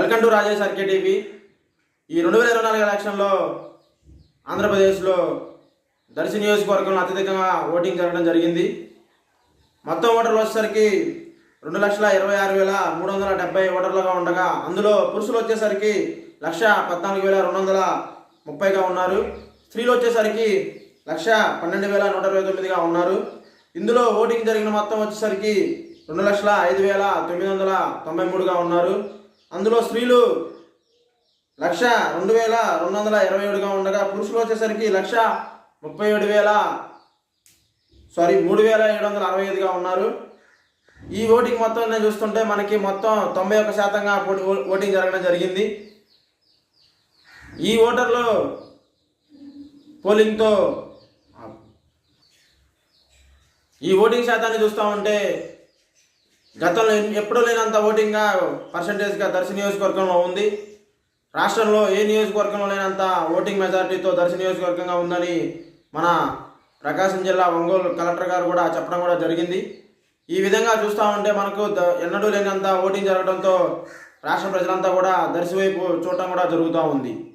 Rajesh RK TV. ఈ రెండు వేల ఇరవై నాలుగు ఎలక్షన్లో ఆంధ్రప్రదేశ్లో దర్శి నియోజకవర్గంలో అత్యధికంగా ఓటింగ్ జరగడం జరిగింది. మొత్తం ఓటర్లు వచ్చేసరికి రెండు లక్షల ఇరవై ఆరు వేల మూడు వందల డెబ్బై ఓటర్లుగా ఉండగా అందులో పురుషులు వచ్చేసరికి లక్ష పద్నాలుగు వేల రెండు వందల ముప్పైగా ఉన్నారు. స్త్రీలు వచ్చేసరికి లక్ష పన్నెండు వేల నూట ఇరవై తొమ్మిదిగా ఉన్నారు. ఇందులో ఓటింగ్ జరిగిన మొత్తం వచ్చేసరికి రెండు లక్షల ఐదు వేల తొమ్మిది వందల తొంభై మూడుగా ఉన్నారు. అందులో స్త్రీలు లక్ష రెండు వేల రెండు వందల ఇరవై ఏడుగా ఉండగా పురుషులు వచ్చేసరికి లక్ష ముప్పై ఏడు వేల సారీ మూడు వేల ఏడు వందల అరవై ఐదుగా ఉన్నారు. ఈ ఓటింగ్ మొత్తం నేను చూస్తుంటే మనకి మొత్తం తొంభై ఒక్క శాతంగా ఓ- ఓటింగ్ జరగడం జరిగింది. ఈ ఓటర్లు పోలింగ్తో ఈ ఓటింగ్ శాతాన్ని చూస్తూ ఉంటే గతంలో ఎప్పుడూ లేనంత ఓటింగ్గా పర్సంటేజ్గా దర్శి నియోజకవర్గంలో ఉంది. రాష్ట్రంలో ఏ నియోజకవర్గంలో లేనంత ఓటింగ్ మెజారిటీతో దర్శి నియోజకవర్గంగా ఉందని మన ప్రకాశం జిల్లా ఒంగోలు కలెక్టర్ గారు కూడా చెప్పడం కూడా జరిగింది. ఈ విధంగా చూస్తూ ఉంటే మనకు ద- ఎన్నడూ లేనంత ఓటింగ్ జరగడంతో రాష్ట్ర ప్రజలంతా కూడా దర్శి వైపు చూడటం కూడా జరుగుతూ ఉంది.